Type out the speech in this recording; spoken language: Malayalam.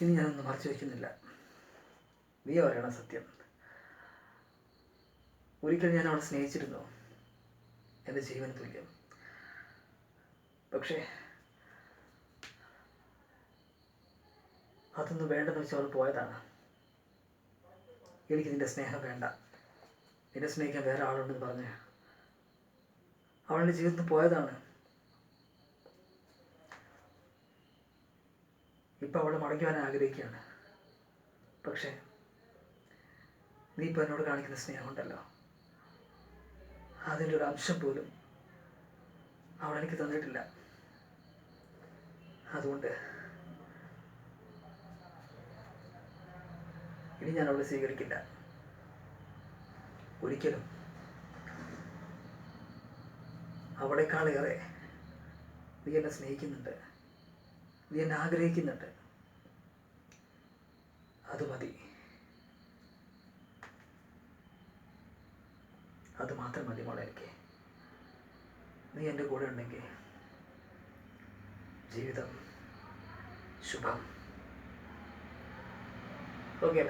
ഇനി ഞാനൊന്നും മറച്ചു വയ്ക്കുന്നില്ല നീ പറയണം സത്യം. ഒരിക്കൽ ഞാൻ അവളെ സ്നേഹിച്ചിരുന്നു? എന്റെ ജീവന് തുല്യം. പക്ഷേ അതൊന്നും വേണ്ടെന്ന് വെച്ച് അവൾ പോയതാണ്. എനിക്ക് നിന്റെ സ്നേഹം വേണ്ട. നിന്നെ സ്നേഹിക്കാൻ വേറെ ആളുണ്ടെന്ന് പറഞ്ഞ് അവളുടെ ജീവിതത്തിൽ പോയതാണ്. ഇപ്പം അവൾ മടങ്ങി വരാൻ ആഗ്രഹിക്കുകയാണ്. പക്ഷേ നീ ഇപ്പം എന്നോട് കാണിക്കുന്ന സ്നേഹമുണ്ടല്ലോ. അതിന്റെ ഒരു അംശം പോലും അവൾ എനിക്ക് തന്നിട്ടില്ല. അതുകൊണ്ട് ഇനി ഞാൻ അവളെ സ്വീകരിക്കില്ല. ഒരിക്കലും അവളെക്കാളേറെ നീ എന്നെ സ്നേഹിക്കുന്നുണ്ട്. എന്നെ ആഗ്രഹിക്കുന്നുണ്ട്. അത് മതി. അത് മാത്രം മതി മോളെ എനിക്ക്. നീ എന്റെ കൂടെ ഉണ്ടെങ്കിൽ ജീവിതം ശുഭം. ഓക്കെ